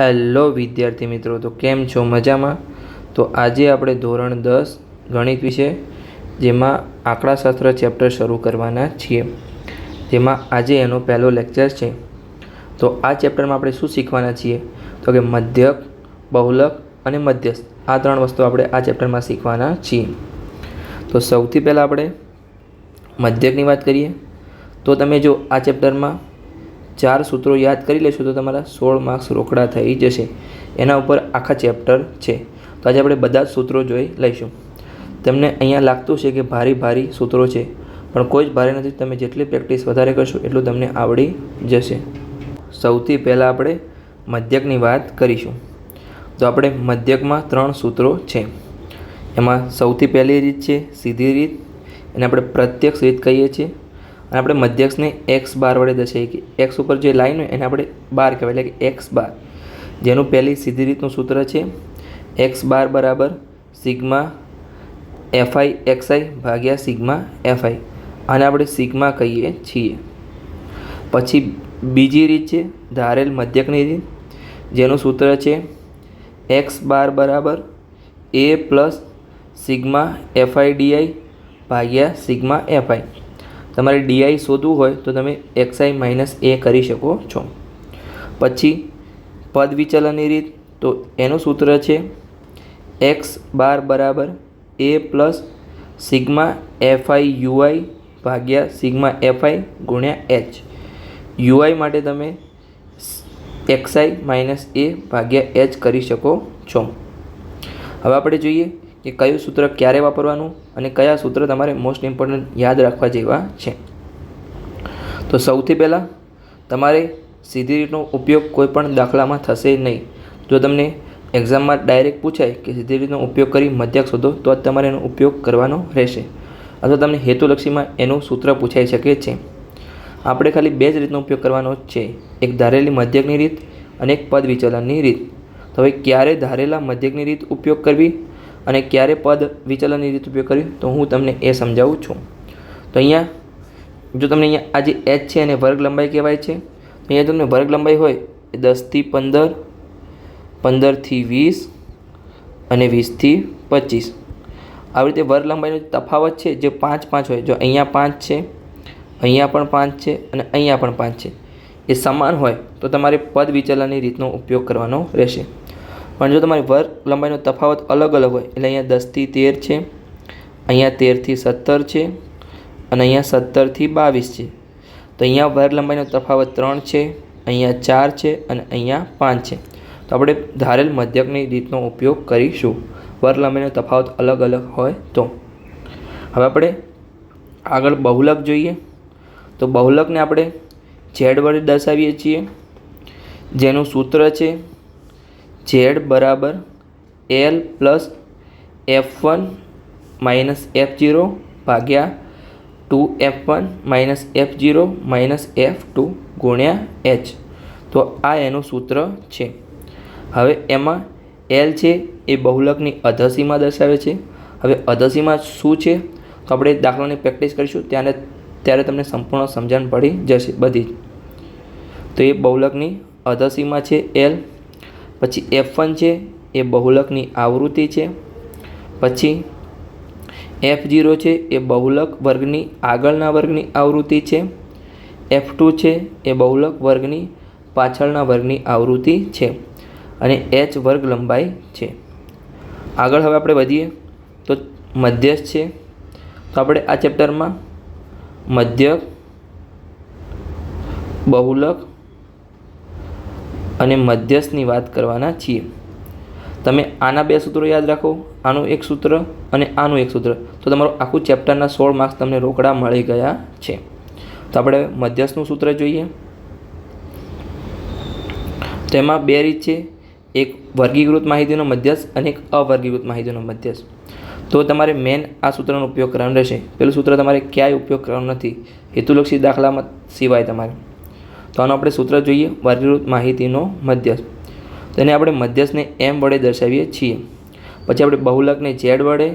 Hello વિદ્યાર્થી મિત્રો, તો કેમ છો? મજામાં? તો આજે આપણે ધોરણ દસ ગણિત વિશે, જેમાં આંકડાશાસ્ત્ર ચેપ્ટર શરૂ કરવાના છીએ. જેમાં આજે એનો પહેલો લેક્ચર છે. તો આ ચેપ્ટરમાં આપણે શું શીખવાના છીએ? તો કે મધ્યક, બહુલક અને મધ્યસ્થ. આ ત્રણ વસ્તુ આપણે આ ચેપ્ટરમાં શીખવાના છીએ. તો સૌથી પહેલાં આપણે મધ્યકની વાત કરીએ. તો તમે જો આ ચેપ્ટરમાં ચાર સૂત્રો યાદ કરી લેશો તો તમારા સોળ માર્ક્સ રોકડા થઈ જશે. એના ઉપર આખા ચેપ્ટર છે. તો આજે આપણે બધા જ સૂત્રો જોઈ લઈશું. તમને અહીંયા લાગતું છે કે ભારી ભારી સૂત્રો છે, પણ કોઈ જ ભારે નથી. તમે જેટલી પ્રેક્ટિસ વધારે કરશો એટલું તમને આવડી જશે. સૌથી પહેલાં આપણે મધ્યકની વાત કરીશું. તો આપણે મધ્યકમાં ત્રણ સૂત્રો છે. એમાં સૌથી પહેલી રીત છે સીધી રીત. એને આપણે પ્રત્યક્ષ રીત કહીએ છીએ. અને આપણે મધ્યક્ષને એક્સ બાર વડે દર્શાવીએ કે એક્સ ઉપર જે લાઈન હોય એને આપણે બાર કહેવાય, એટલે કે એક્સ બાર. જેનું પહેલી સીધી રીતનું સૂત્ર છે એક્સ બાર બરાબર sigma F I X I ભાગ્યા સિગ્મા એફઆઈ આને આપણે સિગ્મા કહીએ છીએ. પછી બીજી રીત છે ધારેલ મધ્યકની રીત. જેનું સૂત્ર છે એક્સ બાર બરાબર A plus sigma FI DI ભાગ્યા સિગ્મા એફઆઈ તમારે ડીઆઈ શોધવું હોય તો તમે એક્સઆઈ માઇનસ એ કરી શકો છો. પછી પદ વિચલનની રીત, તો એનું સૂત્ર છે એક્સ બાર બરાબર A plus sigma FI UI ભાગ્યા સિગ્મા એફઆઈ ગુણ્યા એચ યુઆઈ માટે તમે એક્સઆઈ માઇનસ એ ભાગ્યા એચ કરી શકો છો. હવે આપણે જોઈએ કે કયું સૂત્ર ક્યારે વાપરવાનું અને કયા સૂત્ર તમારે મોસ્ટ ઇમ્પોર્ટન્ટ યાદ રાખવા જેવા છે. તો સૌથી પહેલાં તમારે સીધી રીતનો ઉપયોગ કોઈપણ દાખલામાં થશે નહીં. જો તમને એક્ઝામમાં ડાયરેક્ટ પૂછાય કે સીધી રીતનો ઉપયોગ કરી મધ્યક શોધો, તો જ તમારે એનો ઉપયોગ કરવાનો રહેશે. અથવા તમને હેતુલક્ષીમાં એનું સૂત્ર પૂછાઈ શકે છે. આપણે ખાલી બે જ રીતનો ઉપયોગ કરવાનો છે. એક ધારેલી મધ્યકની રીત અને એક પદ વિચલનની રીત. તો હવે ક્યારે ધારેલા મધ્યકની રીત ઉપયોગ કરવી? અને ક્યારે પદ વિચલનની રીત ઉપયોગ કર્યું, તો હું તમને એ સમજાવું છું. તો અહીંયા, જો તમને અહીંયા આ જે એચ છે એને વર્ગ લંબાઈ કહેવાય છે અહીંયા તમને વર્ગ લંબાઈ હોય એ દસથી પંદર, પંદરથી વીસ અને વીસથી પચીસ. આવી રીતે વર્ગ લંબાઈનો તફાવત છે, જે પાંચ પાંચ હોય, જો અહીંયા પાંચ છે, અહીંયા પણ પાંચ છે અને અહીંયા પણ પાંચ છે, એ સમાન હોય, તો તમારે પદ વિચલનની રીતનો ઉપયોગ કરવાનો રહેશે. પણ જો તમારી વર્ગ લંબાઈનો તફાવત અલગ અલગ હોય, એટલે અહીંયા દસથી તેર છે, અહીંયા તેરથી સત્તર છે, અને અહીંયા સત્તરથી બાવીસ છે. તો અહીંયા વર્ગ લંબાઈનો તફાવત ત્રણ છે, અહીંયા ચાર છે, અને અહીંયા પાંચ છે. તો આપણે ધારેલ મધ્યકની રીતનો ઉપયોગ કરીશું. વર લંબાઈનો તફાવત અલગ અલગ હોય તો. હવે આપણે આગળ બહુલક જોઈએ. તો બહુલકને આપણે ઝેડ વડે દર્શાવીએ છીએ. જેનું સૂત્ર છે ઝેડ બરાબર L plus F one minus F zero ભાગ્યા two F one minus F zero minus F two ગુણ્યા એચ તો આ એનું સૂત્ર છે. હવે એમાં એલ છે એ બહુલકની અધસીમા દર્શાવે છે. હવે અધસીમા શું છે? તો આપણે દાખલાની પ્રેક્ટિસ કરીશું. ત્યારે ત્યારે તમને સંપૂર્ણ સમજણ પડી જશે બધી જ. તો એ બહુલકની અધસીમા છે એલ પછી એફ વન છે, એ બહુલકની આવૃત્તિ છે. પછી એફ જીરો છે, એ બહુલક વર્ગની આગળના વર્ગની આવૃત્તિ છે. એફ ટુ છે, એ બહુલક વર્ગની પાછળના વર્ગની આવૃત્તિ છે અને એચ વર્ગ લંબાઈ છે. આગળ હવે આપણે વધીએ, તો મધ્યસ્થ છે. તો આપણે આ ચેપ્ટરમાં મધ્યક, બહુલક અને મધ્યસ્થની વાત કરવાના છીએ. તમે આના બે સૂત્રો યાદ રાખો. આનું એક સૂત્ર અને આનું એક સૂત્ર. તો તમારું આખું ચેપ્ટરના સોળ માર્ક્સ તમને રોકડા મળી ગયા છે. તો આપણે મધ્યસ્થનું સૂત્ર જોઈએ. તેમાં બે રીત છે. એક વર્ગીકૃત માહિતીનો મધ્યસ્થ અને એક અવર્ગીકૃત માહિતીનો મધ્યસ્થ. તો તમારે મેન આ સૂત્રનો ઉપયોગ કરવાનો રહેશે. પેલું સૂત્ર તમારે ક્યાંય ઉપયોગ કરવાનો નથી. હેતુલક્ષી દાખલામાં સિવાય તમારે. તો આનું આપણે સૂત્ર જોઈએ, વર્ગીકૃત માહિતીનો મધ્યસ્થ. તેને આપણે મધ્યસ્થને એમ વડે દર્શાવીએ છીએ. પછી આપણે બહુલકને ઝેડ વડે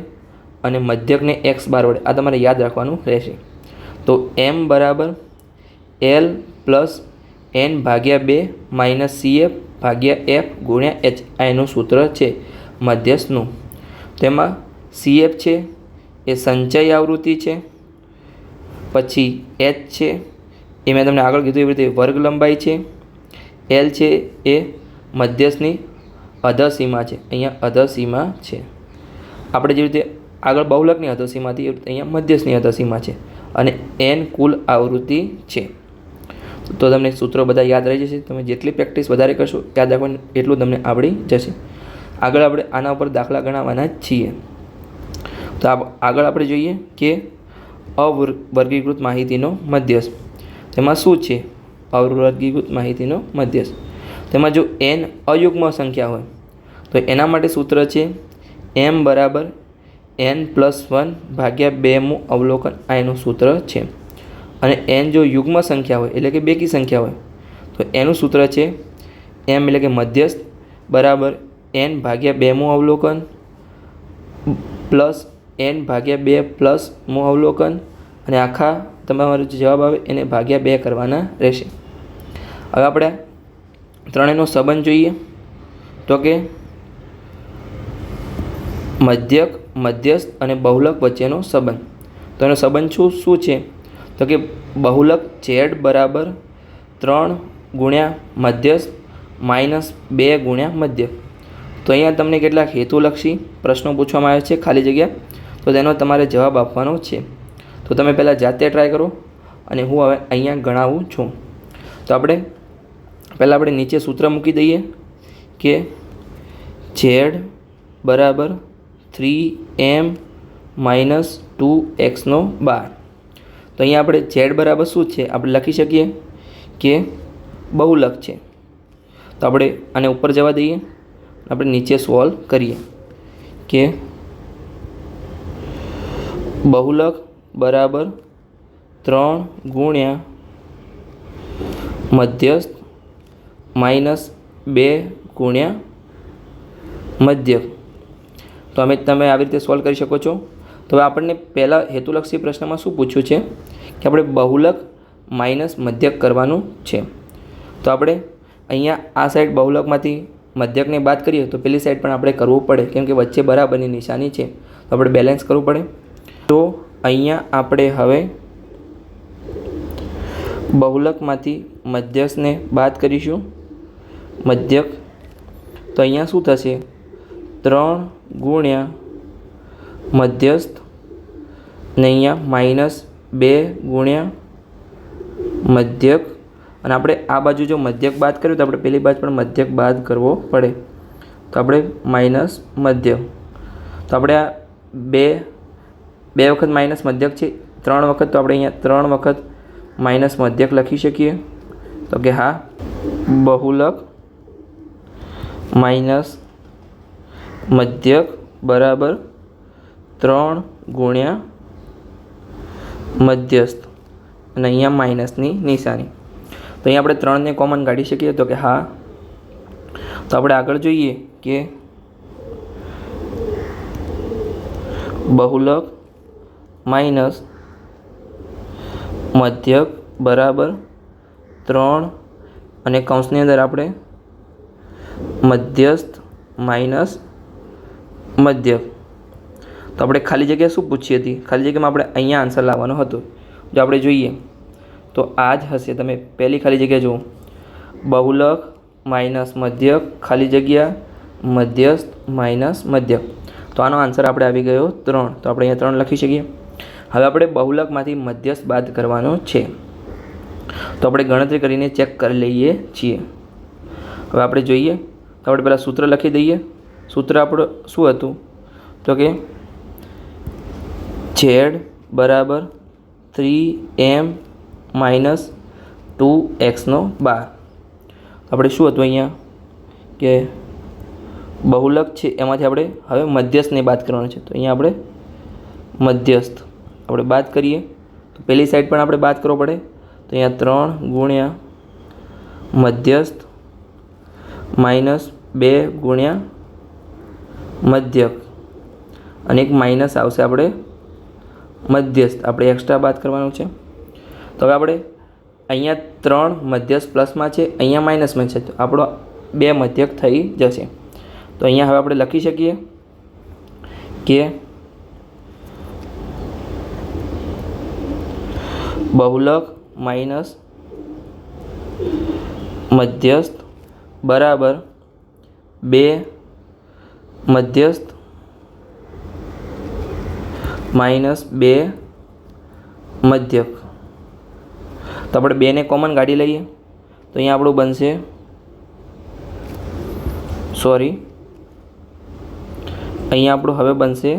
અને મધ્યકને એક્સ બાર વડે. આ તમારે યાદ રાખવાનું રહેશે. તો એમ બરાબર એલ પ્લસ એન ભાગ્યા બે માઇનસ સી એફ ભાગ્યા એફ ગુણ્યા એચ. આ એનું સૂત્ર છે મધ્યસ્થનું. તેમાં સી એફ છે, એ સંચય આવૃત્તિ છે, પછી એચ છે એ મેં તમને આગળ કીધું એવી રીતે વર્ગ લંબાઈ છે એલ છે એ મધ્યસ્થની અધસીમા છે, અહીંયા અધસીમા છે. આપણે જેવી રીતે આગળ બહુલકની અધસીમાથી અહીંયા મધ્યસ્થની અધસીમા છે અને એન કુલ આવૃત્તિ છે. તો તમને સૂત્રો બધા યાદ રહી જશે, તમે જેટલી પ્રેક્ટિસ વધારે કરશો, યાદ રાખવાનું એટલું તમને આવડી જશે. આગળ આપણે આના ઉપર દાખલા ગણાવવાના છીએ. તો આગળ આપણે જોઈએ કે અવર્ગીકૃત માહિતીનો મધ્યસ્થ. તેમાં શું છે? અવર્ગીકૃત માહિતીનો મધ્યસ્થ. તેમાં જો એન અયુગ્મ સંખ્યા હોય, તો એના માટે સૂત્ર છે એમ બરાબર એન પ્લસ વન ભાગ્યા બેમું અવલોકન આ એનું સૂત્ર છે. અને એન જો યુગ્મ સંખ્યા હોય, એટલે કે બેકી સંખ્યા હોય, તો એનું સૂત્ર છે એમ એટલે કે મધ્યસ્થ બરાબર એન ભાગ્યા બેમું અવલોકન પ્લસ એન ભાગ્યા બે પ્લસ મુ અવલોકન. અને આખા તમારો જે જવાબ આવે એને ભાગ્યા બે કરવાના રહેશે. હવે આપણે ત્રણેયનો સંબંધ જોઈએ. તો કે મધ્યક, મધ્યસ્થ અને બહુલક વચ્ચેનો સંબંધ. તો એનો સંબંધ શું શું છે? તો કે બહુલક ઝેડ બરાબર ત્રણ ગુણ્યા મધ્યસ્થ માઇનસ બે ગુણ્યા મધ્ય તો અહીંયા તમને કેટલાક હેતુલક્ષી પ્રશ્નો પૂછવામાં આવે છે ખાલી જગ્યા. તો તેનો તમારે જવાબ આપવાનો છે. તો તમે પહેલાં જાતે ટ્રાય કરો અને હું હવે અહીંયા ગણાવું છું. તો આપણે પહેલાં આપણે નીચે સૂત્ર મૂકી દઈએ કે ઝેડ બરાબર થ્રી એમ માઇનસ ટુ એક્સનો બાર. તો અહીંયા આપણે ઝેડ બરાબર શું છે? આપણે લખી શકીએ કે બહુલક છે. તો આપણે આને ઉપર જવા દઈએ. આપણે નીચે સોલ્વ કરીએ કે બહુલક બરાબર? ત્રણ ગુણ્યા મધ્યસ્થ માઇનસ બે ગુણ્યા મધ્યક તો અમે તમે આવી રીતે સોલ્વ કરી શકો છો. તો હવે આપણને પહેલાં હેતુલક્ષી પ્રશ્નમાં શું પૂછ્યું છે? કે આપણે બહુલક માઇનસ મધ્યક કરવાનું છે. તો આપણે અહીંયા આ સાઈડ બહુલકમાંથી મધ્યકને બાદ કરીએ તો પેલી સાઈડ પણ આપણે કરવું પડે, કેમ કે વચ્ચે બરાબરની નિશાની છે. તો આપણે બેલેન્સ કરવું પડે. તો અહીંયા આપણે હવે બહુલકમાંથી મધ્યસ્થને બાદ કરીશું. મધ્યક, તો અહીંયા શું થશે? ત્રણ ગુણ્યા મધ્યસ્થ ને અહીંયા માઇનસ બે ગુણ્યા મધ્યક. અને આપણે આ બાજુ જો મધ્યક બાદ કર્યું તો આપણે પહેલી બાજુ પણ મધ્યક બાદ કરવો પડે. તો આપણે માઇનસ મધ્યક તો આપણે આ બે બે વખત માઇનસ મધ્યક છે. ત્રણ વખત તો આપણે અહીંયા ત્રણ વખત માઇનસ મધ્યક લખી શકીએ. તો કે હા, બહુલક માઇનસ મધ્યક બરાબર ત્રણ ગુણ્યા મધ્યસ્થ. અને અહીંયા માઇનસની નિશાની. તો અહીંયા આપણે ત્રણને કોમન કાઢી શકીએ તો કે હા. તો આપણે આગળ જોઈએ કે બહુલક માઇનસ મધ્યક બરાબર ત્રણ અને કૌંસની અંદર આપણે મધ્યસ્થ માઇનસ મધ્યક. તો આપણે ખાલી જગ્યા શું પૂછી હતી? ખાલી જગ્યામાં આપણે અહીંયા આન્સર લાવવાનો હતો. જો આપણે જોઈએ, તો આ જ હશે. તમે પહેલી ખાલી જગ્યા જુઓ. બહુલક માઇનસ મધ્યક, ખાલી જગ્યા મધ્યસ્થ માઇનસ મધ્યક. તો આનો આન્સર આપણે આવી ગયો ત્રણ. તો આપણે અહીંયા ત્રણ લખી શકીએ. હવે આપણે બહુલકમાંથી મધ્યસ્થ બાદ કરવાનો છે. તો આપણે ગણતરી કરીને ચેક કરી લઈએ છીએ. હવે આપણે જોઈએ, તો આપણે પહેલાં સૂત્ર લખી દઈએ. સૂત્ર આપણું શું હતું? તો કે ઝેડ બરાબર થ્રી એમ માઇનસ ટુ એક્સનો બાર. આપણે શું હતું અહીંયા? કે બહુલક છે, એમાંથી આપણે હવે મધ્યસ્થને બાદ કરવાનો છે. તો અહીંયા આપણે મધ્યસ્થ આપણે બાદ કરીએ. તો પેલી સાઈડ પણ આપણે બાદ કરવો પડે. તો અહીંયા ત્રણ ગુણ્યા મધ્યસ્થ માઇનસ બે ગુણ્યા મધ્યક. અને એક માઇનસ આવશે આપણે મધ્યસ્થ. આપણે એક્સ્ટ્રા બાદ કરવાનું છે. તો હવે આપણે અહીંયા ત્રણ મધ્યસ્થ પ્લસમાં છે, અહીંયા માઇનસમાં છે. તો આપણો બે મધ્યક થઈ જશે. તો અહીંયા હવે આપણે લખી શકીએ કે બહુલક માઇનસ મધ્યસ્થ બરાબર બે મધ્યસ્થ માઇનસ બે મધ્યક. તો આપણે બેને કોમન કાઢી લઈએ. તો અહીંયા આપણું બનશે સોરી અહીંયા આપણું હવે બનશે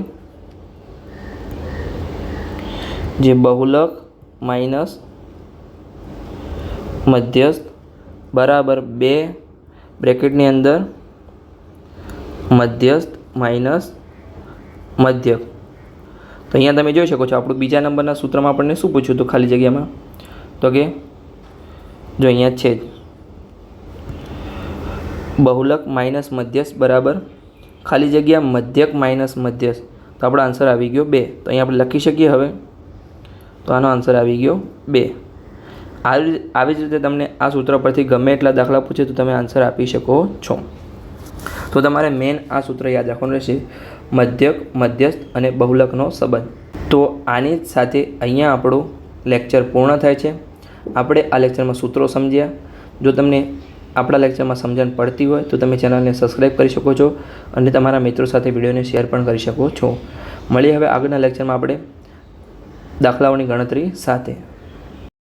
જે બહુલક માઇનસ મધ્યસ્થ બરાબર બે બ્રેકેટની અંદર મધ્યસ્થ માઇનસ મધ્યક. તો અહીંયા તમે જોઈ શકો છો, આપણું બીજા નંબરના સૂત્રમાં આપણને શું પૂછ્યું હતું ખાલી જગ્યામાં? તો કે જો અહીંયા છે જ. બહુલક માઇનસ મધ્યસ્થ બરાબર ખાલી જગ્યા મધ્યક માઇનસ મધ્યસ્થ. તો આપણો આન્સર આવી ગયો બે. તો અહીંયા આપણે લખી શકીએ હવે. તો આનો આન્સર આવી ગયો બે. આવી આવી જ રીતે તમને આ સૂત્ર પરથી ગમે એટલા દાખલા પૂછે તો તમે આન્સર આપી શકો છો. તો તમારે મેન આ સૂત્ર યાદ રાખવાનું રહેશે. મધ્યક, મધ્યસ્થ અને બહુલકનો સંબંધ. તો આની સાથે અહીંયા આપણું લેક્ચર પૂર્ણ થાય છે. આપણે આ લેક્ચરમાં સૂત્રો સમજ્યા. જો તમને આપણા લેક્ચરમાં સમજણ પડતી હોય તો તમે ચેનલને સબસ્ક્રાઈબ કરી શકો છો અને તમારા મિત્રો સાથે વિડીયોને શેર પણ કરી શકો છો. મળીએ હવે આગળના લેક્ચરમાં આપણે. દાખલાઓની ગણતરી સાથે.